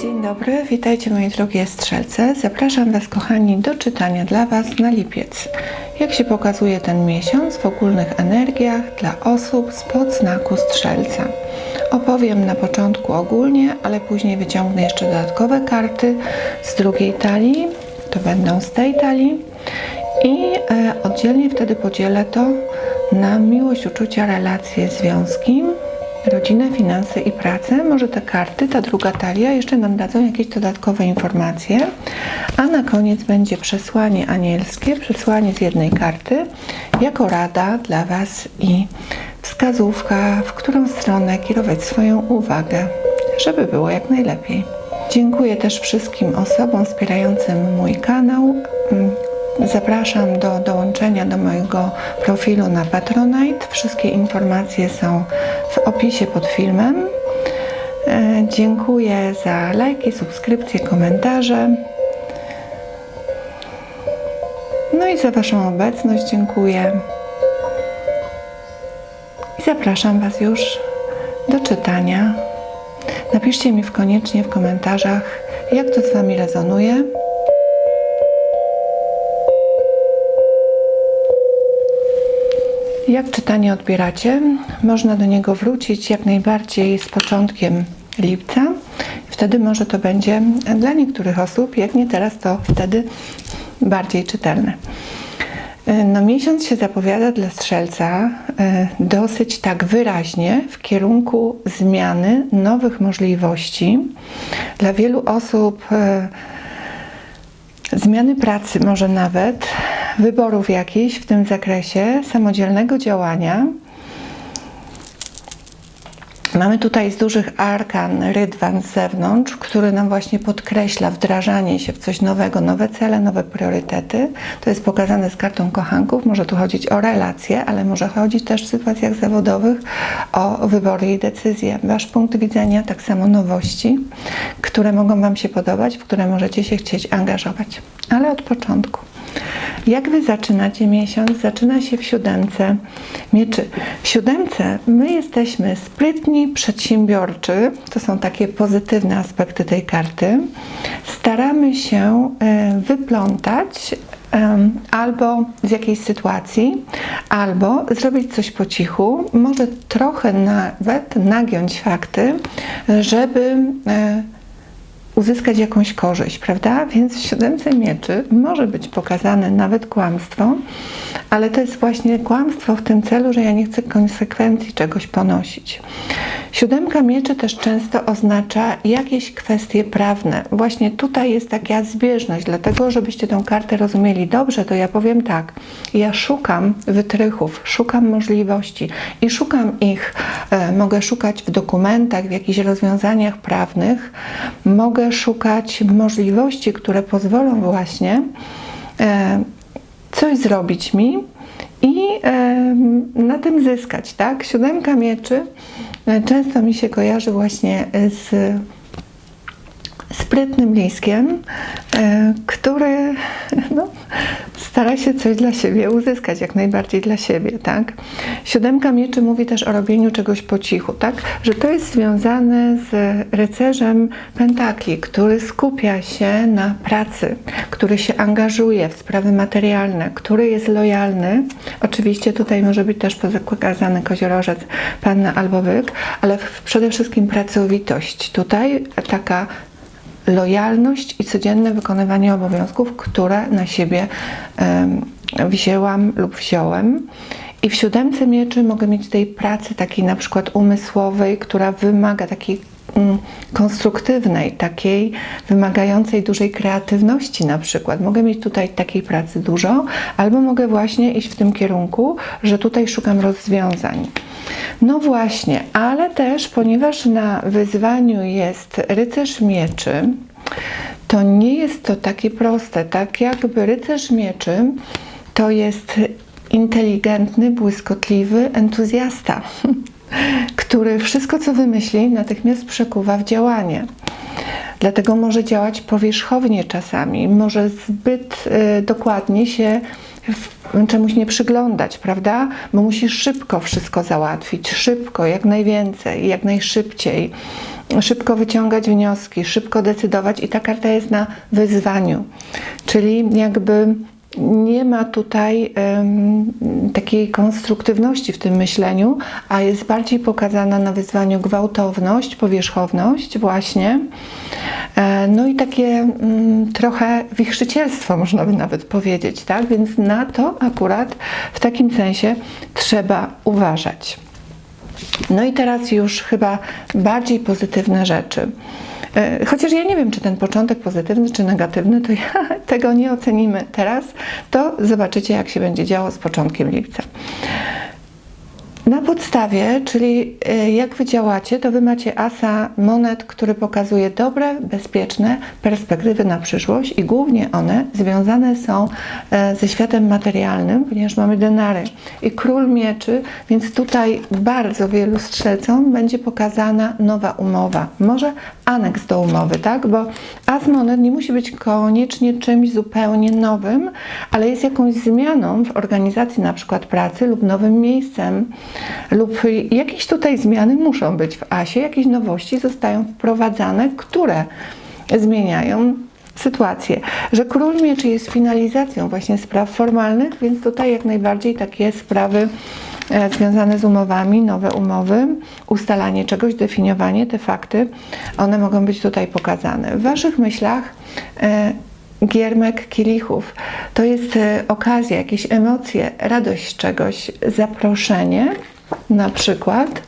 Dzień dobry, witajcie moi drogie strzelce. Zapraszam Was, kochani, do czytania dla Was na lipiec. Jak się pokazuje ten miesiąc w ogólnych energiach dla osób spod znaku strzelca. Opowiem na początku ogólnie, ale później wyciągnę jeszcze dodatkowe karty z drugiej talii. To będą z tej talii. I e, oddzielnie wtedy podzielę to na miłość, uczucia, relacje, związki, rodzinę, finanse i pracę. Może te karty, ta druga talia jeszcze nam dadzą jakieś dodatkowe informacje. A na koniec będzie przesłanie anielskie, przesłanie z jednej karty, jako rada dla Was i wskazówka, w którą stronę kierować swoją uwagę, żeby było jak najlepiej. Dziękuję też wszystkim osobom wspierającym mój kanał. Zapraszam do dołączenia do mojego profilu na Patronite. Wszystkie informacje są w opisie pod filmem. E, Dziękuję za lajki, subskrypcje, komentarze. No i za Waszą obecność dziękuję. I zapraszam Was już do czytania. Napiszcie mi w koniecznie w komentarzach, jak to z Wami rezonuje. Jak czytanie odbieracie? Można do niego wrócić jak najbardziej z początkiem lipca. Wtedy może to będzie dla niektórych osób, jak nie teraz, to wtedy bardziej czytelne. No, miesiąc się zapowiada dla strzelca e, dosyć tak wyraźnie w kierunku zmiany, nowych możliwości. Dla wielu osób e, zmiany pracy, może nawet wyborów jakichś w tym zakresie, samodzielnego działania. Mamy tutaj z dużych arkan rydwan z zewnątrz, który nam właśnie podkreśla wdrażanie się w coś nowego, nowe cele, nowe priorytety. To jest pokazane z kartą kochanków. Może tu chodzić o relacje, ale może chodzić też w sytuacjach zawodowych o wybory i decyzje. Wasz punkt widzenia, tak samo nowości, które mogą Wam się podobać, w które możecie się chcieć angażować. Ale od początku. Jak Wy zaczynacie miesiąc? Zaczyna się w siódemce mieczy. W siódemce my jesteśmy sprytni, przedsiębiorczy. To są takie pozytywne aspekty tej karty. Staramy się e, wyplątać albo z jakiejś sytuacji, albo zrobić coś po cichu, może trochę nawet nagiąć fakty, żeby e, uzyskać jakąś korzyść, prawda? Więc w siódemce mieczy może być pokazane nawet kłamstwo, ale to jest właśnie kłamstwo w tym celu, że ja nie chcę konsekwencji czegoś ponosić. Siódemka mieczy też często oznacza jakieś kwestie prawne. Właśnie tutaj jest taka zbieżność, dlatego żebyście tę kartę rozumieli dobrze, to ja powiem tak. Ja szukam wytrychów, szukam możliwości i szukam ich, e, mogę szukać w dokumentach, w jakichś rozwiązaniach prawnych, mogę szukać możliwości, które pozwolą właśnie e, coś zrobić mi i na tym zyskać, tak? Siódemka mieczy e, często mi się kojarzy właśnie z sprytnym liskiem, e, który no, stara się coś dla siebie uzyskać, jak najbardziej dla siebie, tak? Siódemka mieczy mówi też o robieniu czegoś po cichu, tak? Że to jest związane z rycerzem pentakli, który skupia się na pracy, który się angażuje w sprawy materialne, który jest lojalny. Oczywiście tutaj może być też pokazany koziorożec, panna albo byk, ale przede wszystkim pracowitość. Tutaj taka lojalność i codzienne wykonywanie obowiązków, które na siebie wzięłam lub wziąłem. I w siódemce mieczy mogę mieć tej pracy takiej na przykład umysłowej, która wymaga takiej konstruktywnej, takiej wymagającej dużej kreatywności na przykład. Mogę mieć tutaj takiej pracy dużo, albo mogę właśnie iść w tym kierunku, że tutaj szukam rozwiązań. No właśnie, ale też ponieważ na wyzwaniu jest rycerz mieczy, to nie jest to takie proste. Tak jakby rycerz mieczy to jest inteligentny, błyskotliwy entuzjasta, który wszystko, co wymyśli, natychmiast przekuwa w działanie. Dlatego może działać powierzchownie czasami, może zbyt y, dokładnie się czemuś nie przyglądać, prawda? Bo musisz szybko wszystko załatwić, szybko, jak najwięcej, jak najszybciej, szybko wyciągać wnioski, szybko decydować i ta karta jest na wyzwaniu, czyli jakby nie ma tutaj em, takiej konstruktywności w tym myśleniu, a jest bardziej pokazana na wyzwaniu gwałtowność, powierzchowność właśnie. E, No i takie mm, trochę wichrzycielstwo, można by nawet powiedzieć, tak? Więc na to akurat w takim sensie trzeba uważać. No i teraz już chyba bardziej pozytywne rzeczy. E, Chociaż ja nie wiem, czy ten początek pozytywny, czy negatywny, to ja tego nie ocenimy teraz. To zobaczycie, jak się będzie działo z początkiem lipca. Na podstawie, czyli y, jak wy działacie, to wy macie asa monet, który pokazuje dobre, bezpieczne perspektywy na przyszłość i głównie one związane są e, ze światem materialnym, ponieważ mamy denary i król mieczy, więc tutaj bardzo wielu strzelcom będzie pokazana nowa umowa, może aneks do umowy, tak? Bo as monet nie musi być koniecznie czymś zupełnie nowym, ale jest jakąś zmianą w organizacji na przykład pracy lub nowym miejscem lub jakieś tutaj zmiany muszą być w ASie, jakieś nowości zostają wprowadzane, które zmieniają sytuację, że król mieczy jest finalizacją właśnie spraw formalnych, więc tutaj jak najbardziej takie sprawy e, związane z umowami, nowe umowy, ustalanie czegoś, definiowanie, te fakty, one mogą być tutaj pokazane. W Waszych myślach e, giermek kielichów to jest e, okazja, jakieś emocje, radość czegoś, zaproszenie na przykład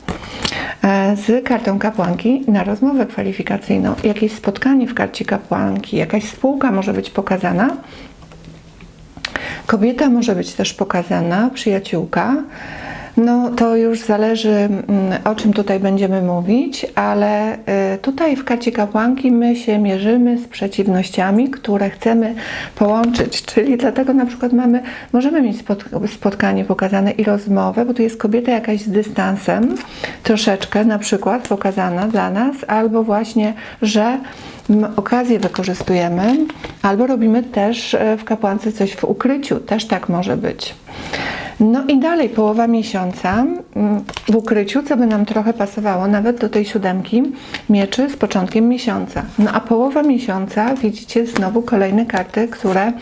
e, z kartą kapłanki na rozmowę kwalifikacyjną. Jakieś spotkanie w karcie kapłanki, jakaś spółka może być pokazana. Kobieta może być też pokazana, przyjaciółka. No to już zależy, mm, o czym tutaj będziemy mówić, ale y, tutaj w karcie kapłanki my się mierzymy z przeciwnościami, które chcemy połączyć, czyli dlatego na przykład mamy, możemy mieć spot- spotkanie pokazane i rozmowę, bo tu jest kobieta jakaś z dystansem, troszeczkę na przykład pokazana dla nas, albo właśnie, że okazję wykorzystujemy, albo robimy też e, w kapłance coś w ukryciu, też tak może być. No i dalej połowa miesiąca mm, w ukryciu, co by nam trochę pasowało nawet do tej siódemki mieczy z początkiem miesiąca. No a połowa miesiąca widzicie znowu kolejne karty, które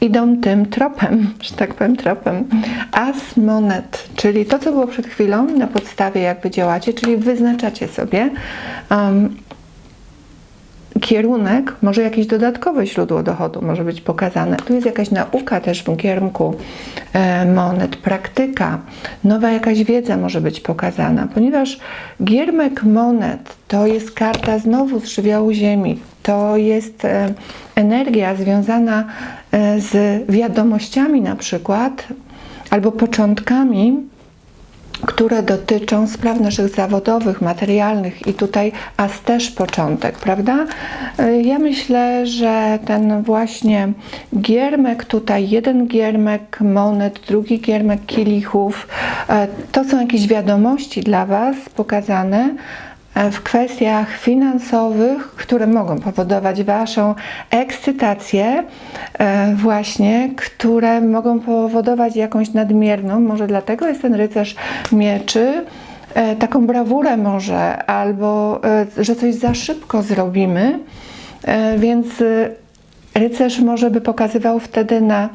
idą tym tropem, że tak powiem tropem. As monet, czyli to, co było przed chwilą na podstawie jak wy działacie, czyli wyznaczacie sobie um, kierunek, może jakieś dodatkowe źródło dochodu może być pokazane. Tu jest jakaś nauka też w kierunku e, monet, praktyka, nowa jakaś wiedza może być pokazana, ponieważ giermek monet to jest karta znowu z żywiołu ziemi. To jest e, energia związana e, z wiadomościami na przykład, albo początkami które dotyczą spraw naszych zawodowych, materialnych i tutaj as też początek, prawda? Y, Ja myślę, że ten właśnie giermek tutaj, jeden giermek monet, drugi giermek kielichów, e, to są jakieś wiadomości dla Was pokazane, e, w kwestiach finansowych, które mogą powodować Waszą ekscytację, e, właśnie, które mogą powodować jakąś nadmierną, może dlatego jest ten rycerz mieczy, e, taką brawurę może, albo e, że coś za szybko zrobimy, e, więc e, rycerz może by pokazywał wtedy na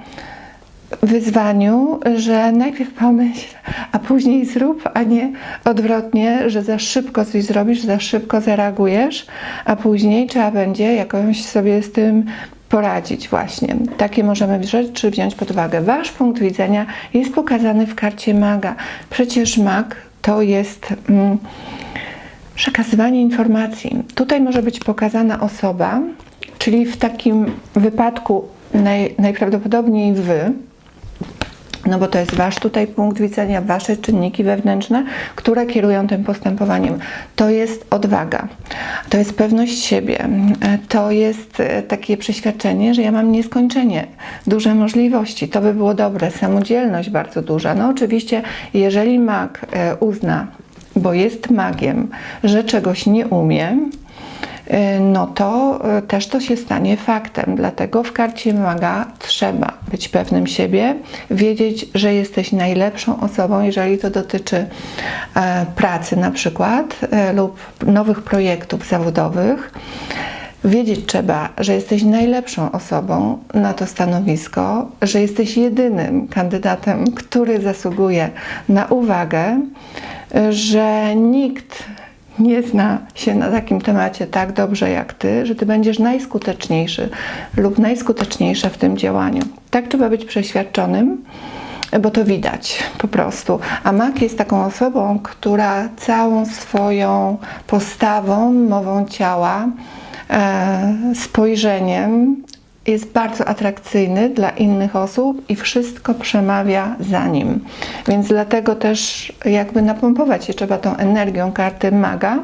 wyzwaniu, że najpierw pomyśl, a później zrób, a nie odwrotnie, że za szybko coś zrobisz, za szybko zareagujesz, a później trzeba będzie jakoś sobie z tym poradzić właśnie. Takie możemy rzeczy wziąć pod uwagę. Wasz punkt widzenia jest pokazany w karcie maga. Przecież mag to jest mm, przekazywanie informacji. Tutaj może być pokazana osoba, czyli w takim wypadku naj, najprawdopodobniej wy, no bo to jest wasz tutaj punkt widzenia, wasze czynniki wewnętrzne, które kierują tym postępowaniem. To jest odwaga, to jest pewność siebie, to jest e, takie przeświadczenie, że ja mam nieskończenie duże możliwości. To by było dobre, samodzielność bardzo duża. No oczywiście, jeżeli mag e, uzna, bo jest magiem, że czegoś nie umie, no to y, też to się stanie faktem. Dlatego w karcie maga trzeba być pewnym siebie, wiedzieć, że jesteś najlepszą osobą, jeżeli to dotyczy e, pracy na przykład e, lub nowych projektów zawodowych. Wiedzieć trzeba, że jesteś najlepszą osobą na to stanowisko, że jesteś jedynym kandydatem, który zasługuje na uwagę, że nikt nie zna się na takim temacie tak dobrze jak ty, że ty będziesz najskuteczniejszy lub najskuteczniejsza w tym działaniu. Tak trzeba być przeświadczonym, bo to widać po prostu. A Mak jest taką osobą, która całą swoją postawą, mową ciała, e, spojrzeniem jest bardzo atrakcyjny dla innych osób i wszystko przemawia za nim. Więc dlatego też jakby napompować się trzeba tą energią karty maga,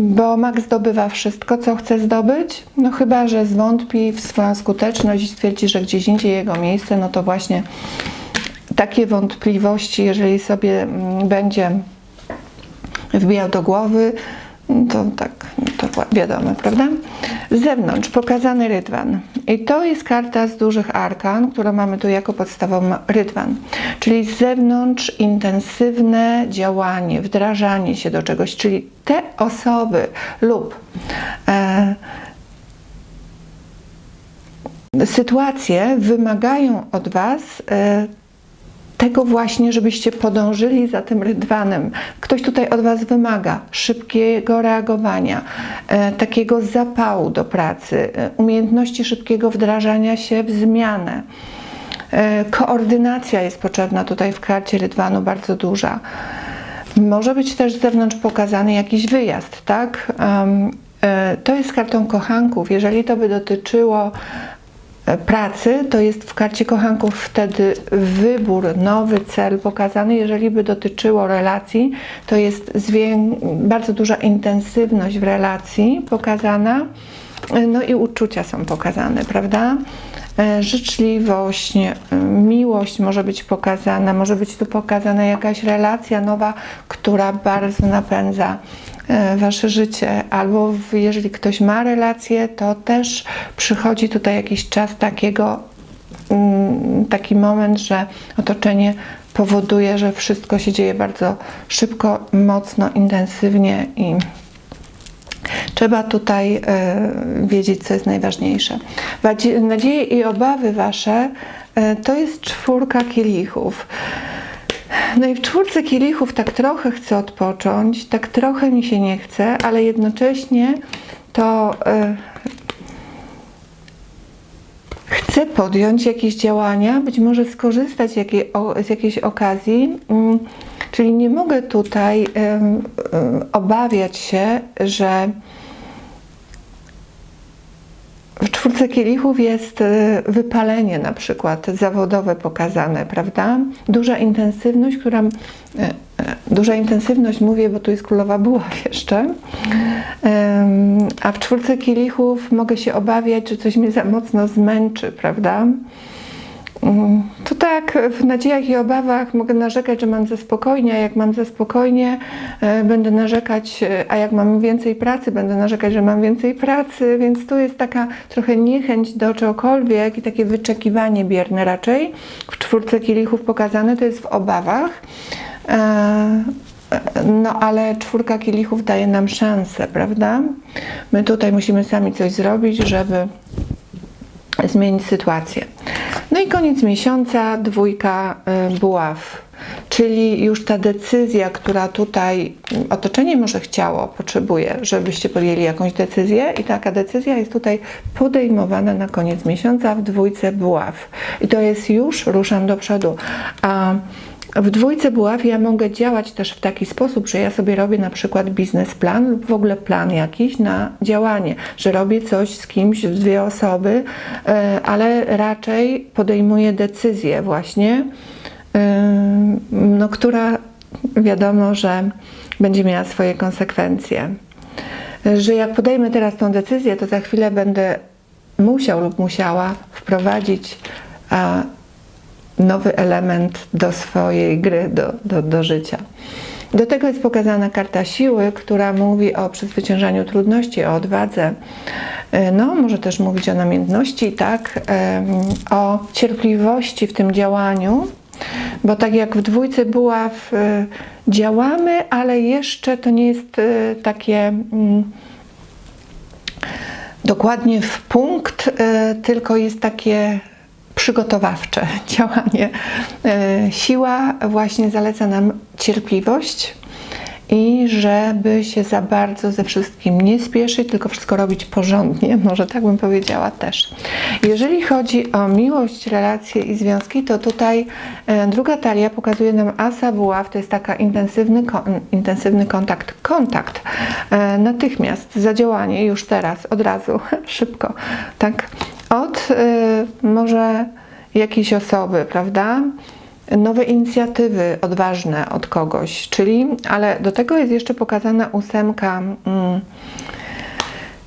bo mag zdobywa wszystko, co chce zdobyć, no chyba, że zwątpi w swoją skuteczność i stwierdzi, że gdzieś indziej jego miejsce, no to właśnie takie wątpliwości, jeżeli sobie mm, będzie wbijał do głowy, to tak, to wiadomo, prawda? Z zewnątrz pokazany rydwan. I to jest karta z dużych arkan, którą mamy tu jako podstawową rydwan. Czyli z zewnątrz intensywne działanie, wdrażanie się do czegoś, czyli te osoby lub e, sytuacje wymagają od Was e, tego właśnie, żebyście podążyli za tym rydwanem. Ktoś tutaj od Was wymaga szybkiego reagowania, e, takiego zapału do pracy, e, umiejętności szybkiego wdrażania się w zmianę. E, koordynacja jest potrzebna tutaj w karcie rydwanu bardzo duża. Może być też z zewnątrz pokazany jakiś wyjazd, tak? To jest kartą kochanków. Jeżeli to by dotyczyło pracy, to jest w karcie kochanków wtedy wybór, nowy cel pokazany. Jeżeli by dotyczyło relacji, to jest bardzo duża intensywność w relacji pokazana. No i uczucia są pokazane, prawda? E, życzliwość, miłość może być pokazana, może być tu pokazana jakaś relacja nowa, która bardzo napędza E, wasze życie, albo jeżeli ktoś ma relację, to też przychodzi tutaj jakiś czas takiego, mm, taki moment, że otoczenie powoduje, że wszystko się dzieje bardzo szybko, mocno, intensywnie i Trzeba tutaj e, wiedzieć, co jest najważniejsze. Nadzieje i obawy wasze e, to jest czwórka kielichów. No i w czwórce kielichów tak trochę chcę odpocząć, tak trochę mi się nie chce, ale jednocześnie to yy, chcę podjąć jakieś działania, być może skorzystać o, z jakiejś okazji. Yy, czyli nie mogę tutaj yy, obawiać się, że czwórce kielichów jest y, wypalenie na przykład zawodowe pokazane, prawda? Duża intensywność, która y, y, duża intensywność mówię, bo tu jest królowa buław jeszcze. A w czwórce kielichów mogę się obawiać, że coś mnie za mocno zmęczy, prawda? Mm, to tak, w nadziejach i obawach mogę narzekać, że mam za spokojnie, a jak mam za spokojnie, e, będę narzekać, e, a jak mam więcej pracy, będę narzekać, że mam więcej pracy, więc tu jest taka trochę niechęć do czegokolwiek i takie wyczekiwanie bierne raczej. W czwórce kielichów pokazane to jest w obawach. E, no, ale czwórka kielichów daje nam szansę, prawda? My tutaj musimy sami coś zrobić, żeby zmienić sytuację. No i koniec miesiąca, dwójka y, buław, czyli już ta decyzja, która tutaj otoczenie może chciało, potrzebuje, żebyście podjęli jakąś decyzję i taka decyzja jest tutaj podejmowana na koniec miesiąca w dwójce buław. I to jest już, ruszam do przodu. A w dwójce buław ja mogę działać też w taki sposób, że ja sobie robię na przykład biznesplan lub w ogóle plan jakiś na działanie, że robię coś z kimś, dwie osoby, e, ale raczej podejmuję decyzję właśnie, e, no, która wiadomo, że będzie miała swoje konsekwencje. Że jak podejmę teraz tą decyzję, to za chwilę będę musiał lub musiała wprowadzić nowy element do swojej gry, do, do, do życia. Do tego jest pokazana karta siły, która mówi o przezwyciężaniu trudności, o odwadze. E, No, może też mówić o namiętności, tak, o cierpliwości w tym działaniu, bo tak jak w dwójce buław e, działamy, ale jeszcze to nie jest e, takie mm, dokładnie w punkt, tylko jest takie przygotowawcze działanie. E, Siła właśnie zaleca nam cierpliwość i żeby się za bardzo ze wszystkim nie spieszyć, tylko wszystko robić porządnie, może tak bym powiedziała też. Jeżeli chodzi o miłość, relacje i związki, to tutaj e, druga talia pokazuje nam asa buław, to jest taka intensywny, intensywny kontakt, kontakt e, natychmiast, zadziałanie już teraz, od razu, szybko, tak, od e, może jakiejś osoby, prawda? Nowe inicjatywy odważne od kogoś, czyli, ale do tego jest jeszcze pokazana ósemka mm,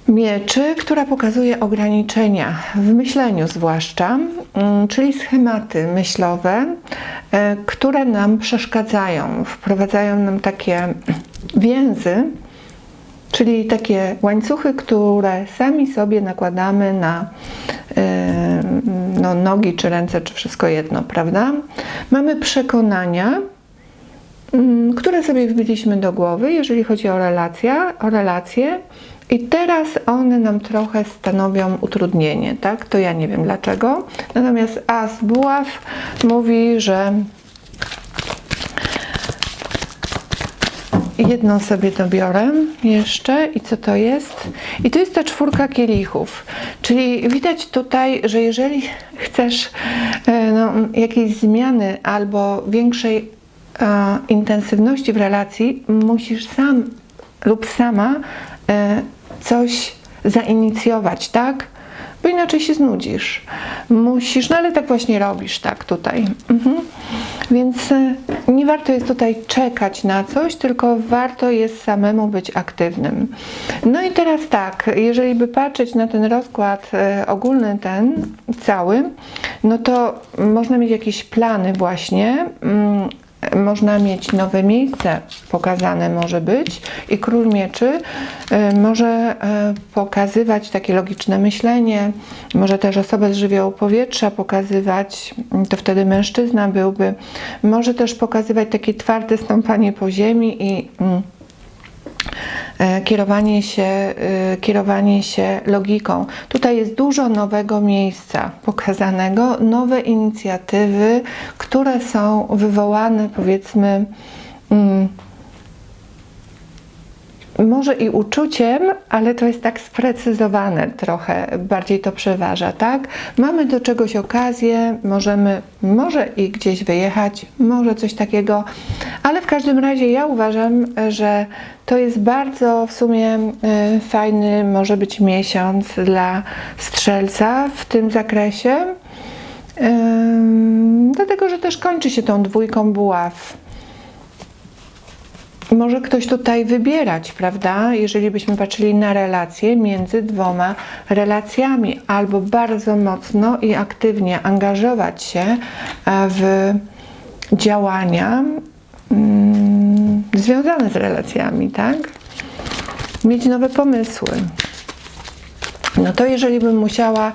mieczy, która pokazuje ograniczenia w myśleniu zwłaszcza, mm, czyli schematy myślowe, e, które nam przeszkadzają, wprowadzają nam takie więzy, Czyli takie łańcuchy, które sami sobie nakładamy na e, no, nogi czy ręce, czy wszystko jedno, prawda? Mamy przekonania, mm, które sobie wbiliśmy do głowy, jeżeli chodzi o, relacja, o relacje. I teraz one nam trochę stanowią utrudnienie, tak? To ja nie wiem dlaczego. Natomiast As Buław mówi, że Jedną sobie dobiorę jeszcze i co to jest? I to jest ta czwórka kielichów. Czyli widać tutaj, że jeżeli chcesz e, no, jakiejś zmiany albo większej e, intensywności w relacji, musisz sam lub sama e, coś zainicjować, tak? Bo inaczej się znudzisz. Musisz, no ale tak właśnie robisz, tak tutaj. Mhm. Więc e, nie warto jest tutaj czekać na coś, tylko warto jest samemu być aktywnym. No i teraz tak, jeżeli by patrzeć na ten rozkład e, ogólny, ten cały, no to można mieć jakieś plany właśnie. Mm, można mieć nowe miejsce pokazane może być. I król mieczy y, może y, pokazywać takie logiczne myślenie, może też osobę z żywiołu powietrza pokazywać, y, to wtedy mężczyzna byłby, może też pokazywać takie twarde stąpanie po ziemi i mm, e, kierowanie się, e, kierowanie się logiką. Tutaj jest dużo nowego miejsca pokazanego, nowe inicjatywy, które są wywołane powiedzmy mm, może i uczuciem, ale to jest tak sprecyzowane trochę, bardziej to przeważa, tak? Mamy do czegoś okazję, możemy może i gdzieś wyjechać, może coś takiego, ale w każdym razie ja uważam, że to jest bardzo w sumie e, fajny, może być miesiąc dla strzelca w tym zakresie, dlatego, że też kończy się tą dwójką buław może ktoś tutaj wybierać, prawda? Jeżeli byśmy patrzyli na relacje między dwoma relacjami, albo bardzo mocno i aktywnie angażować się e, w działania mm, związane z relacjami, tak? Mieć nowe pomysły. No to jeżeli bym musiała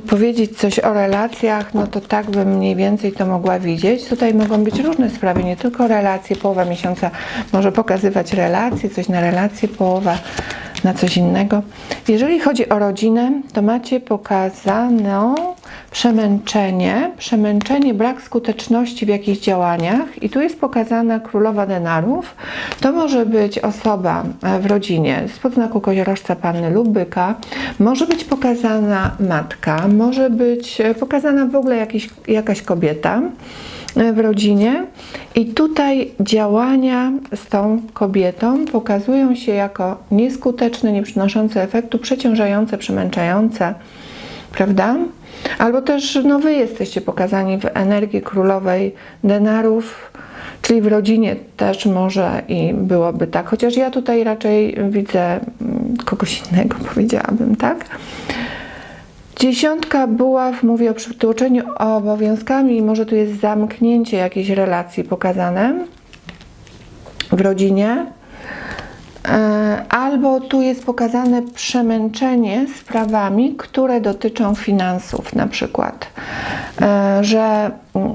powiedzieć coś o relacjach, no to tak bym mniej więcej to mogła widzieć. Tutaj mogą być różne sprawy, nie tylko relacje. Połowa miesiąca może pokazywać relacje, coś na relacje, połowa na coś innego. Jeżeli chodzi o rodzinę, to macie pokazane przemęczenie, przemęczenie, brak skuteczności w jakichś działaniach. I tu jest pokazana królowa denarów. To może być osoba e, w rodzinie z podznaku koziorożca panny lub byka, może być pokazana matka, może być e, pokazana w ogóle jakiś, jakaś kobieta e, w rodzinie. I tutaj działania z tą kobietą pokazują się jako nieskuteczne, nieprzynoszące efektu, przeciążające, przemęczające, prawda? Albo też no, wy jesteście pokazani w energii królowej denarów, czyli w rodzinie też może i byłoby tak, chociaż ja tutaj raczej widzę mm, kogoś innego, powiedziałabym, tak? Dziesiątka buław mówi o przytłoczeniu obowiązkami może tu jest zamknięcie jakiejś relacji pokazane. w rodzinie. E, Albo tu jest pokazane przemęczenie sprawami, które dotyczą finansów, na przykład, E, że mm,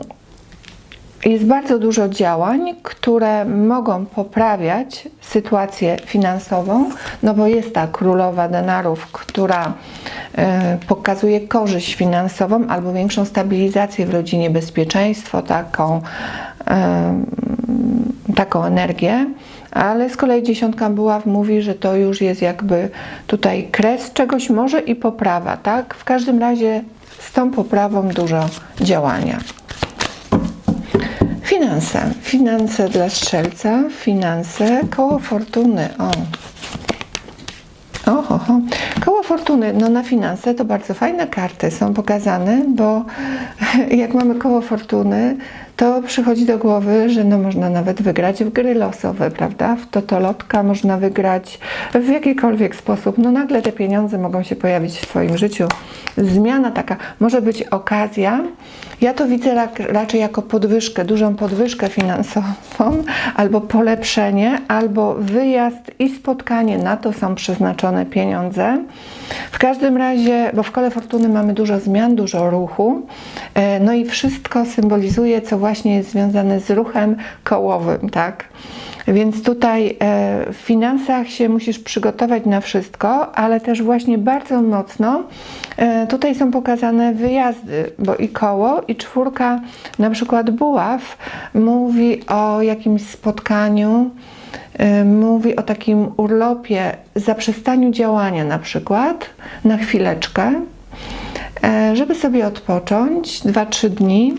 jest bardzo dużo działań, które mogą poprawiać sytuację finansową, no bo jest ta królowa denarów, która e, pokazuje korzyść finansową albo większą stabilizację w rodzinie, bezpieczeństwo, taką, taką energię. Ale z kolei dziesiątka buław mówi, że to już jest jakby tutaj kres czegoś może i poprawa, tak? W każdym razie z tą poprawą dużo działania. Finanse. Finanse dla strzelca, finanse, koło fortuny. O. Oho. Koło fortuny, no na finanse to bardzo fajne karty są pokazane, bo jak mamy koło fortuny, to przychodzi do głowy, że no można nawet wygrać w gry losowe, prawda? W totolotka można wygrać w jakikolwiek sposób. No nagle te pieniądze mogą się pojawić w Twoim życiu. Zmiana taka, może być okazja. Ja to widzę raczej jako podwyżkę, dużą podwyżkę finansową, albo polepszenie, albo wyjazd i spotkanie. Na to są przeznaczone pieniądze. W każdym razie, bo w kole fortuny mamy dużo zmian, dużo ruchu, e, no i wszystko symbolizuje, co właśnie jest związane z ruchem kołowym, tak? Więc tutaj e, w finansach się musisz przygotować na wszystko, ale też właśnie bardzo mocno e, tutaj są pokazane wyjazdy, bo i koło, i czwórka, na przykład buław, mówi o jakimś spotkaniu, e, mówi o takim urlopie, zaprzestaniu działania na przykład na chwileczkę, żeby sobie odpocząć 2-3 dni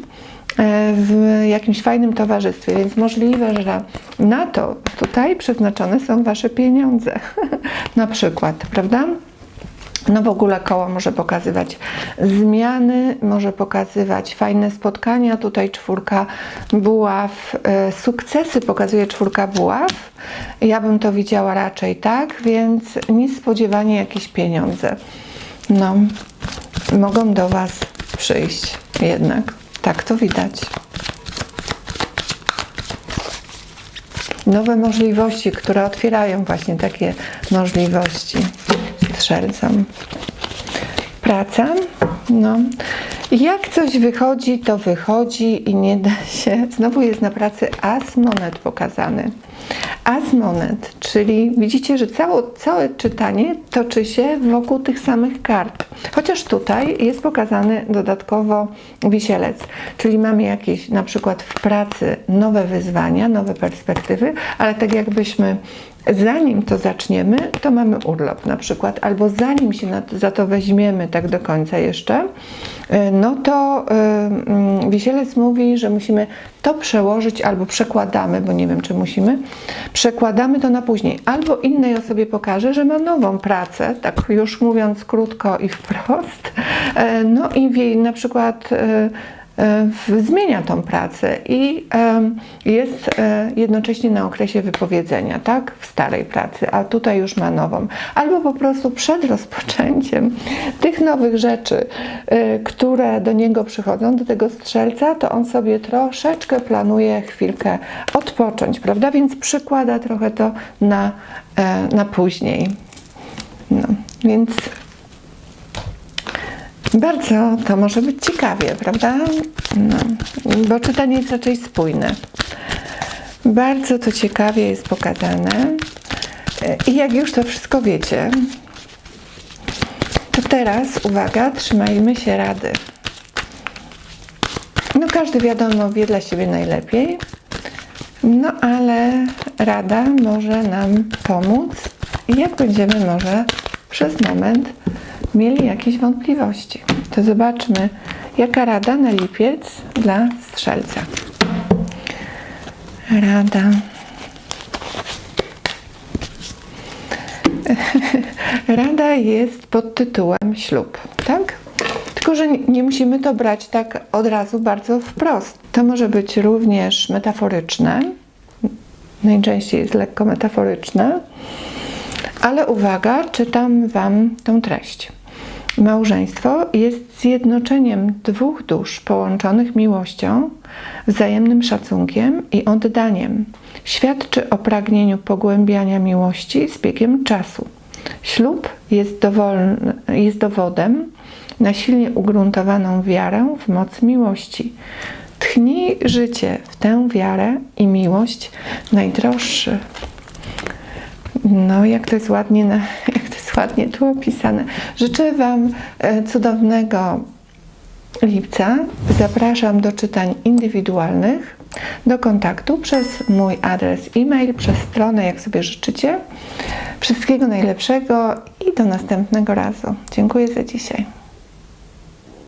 w jakimś fajnym towarzystwie, więc możliwe, że na to tutaj przeznaczone są Wasze pieniądze, na przykład, prawda? No w ogóle koło może pokazywać zmiany, może pokazywać fajne spotkania. Tutaj czwórka buław, e, sukcesy pokazuje czwórka buław. Ja bym to widziała raczej tak, więc niespodziewanie jakieś pieniądze. No, mogą do Was przyjść jednak. Tak to widać. Nowe możliwości, które otwierają właśnie takie możliwości strzelcom. Praca, no. Jak coś wychodzi, to wychodzi i nie da się. Znowu jest na pracy as monet pokazany. As monet, czyli widzicie, że cało, całe czytanie toczy się wokół tych samych kart. Chociaż tutaj jest pokazany dodatkowo wisielec, czyli mamy jakieś na przykład w pracy nowe wyzwania, nowe perspektywy, ale tak jakbyśmy zanim to zaczniemy, to mamy urlop na przykład, albo zanim się za to weźmiemy tak do końca jeszcze, y, no to y, mm, wisielec mówi, że musimy to przełożyć albo przekładamy, bo nie wiem czy musimy, przekładamy to na później. Albo innej osobie pokaże, że ma nową pracę, tak już mówiąc krótko i wprost, y, no i na przykład zmienia tą pracę i jest e, jednocześnie na okresie wypowiedzenia, tak, w starej pracy, a tutaj już ma nową. Albo po prostu przed rozpoczęciem tych nowych rzeczy, e, które do niego przychodzą, do tego strzelca, to on sobie troszeczkę planuje chwilkę odpocząć, prawda? Więc przykłada trochę to na, e, na później. No, więc bardzo to może być ciekawie, prawda? No, bo czytanie jest raczej spójne. Bardzo to ciekawie jest pokazane. I jak już to wszystko wiecie, to teraz, uwaga, trzymajmy się rady. No każdy wiadomo wie dla siebie najlepiej, no ale rada może nam pomóc jak będziemy może przez moment mieli jakieś wątpliwości. To zobaczmy, jaka rada na lipiec dla strzelca. Rada. Rada jest pod tytułem ślub, tak? Tylko, że nie- musimy to brać tak od razu bardzo wprost. To może być również metaforyczne. Najczęściej jest lekko metaforyczne. Ale uwaga, czytam Wam tą treść. Małżeństwo jest zjednoczeniem dwóch dusz połączonych miłością, wzajemnym szacunkiem i oddaniem. Świadczy o pragnieniu pogłębiania miłości z biegiem czasu. Ślub jest, dowolny, jest dowodem na silnie ugruntowaną wiarę w moc miłości. Tchnij życie w tę wiarę i miłość najdroższy. No, jak to jest ładnie, jak to jest ładnie tu opisane. Życzę Wam e, cudownego lipca. Zapraszam do czytań indywidualnych, do kontaktu przez mój adres e-mail, przez stronę, jak sobie życzycie. Wszystkiego najlepszego i do następnego razu. Dziękuję za dzisiaj.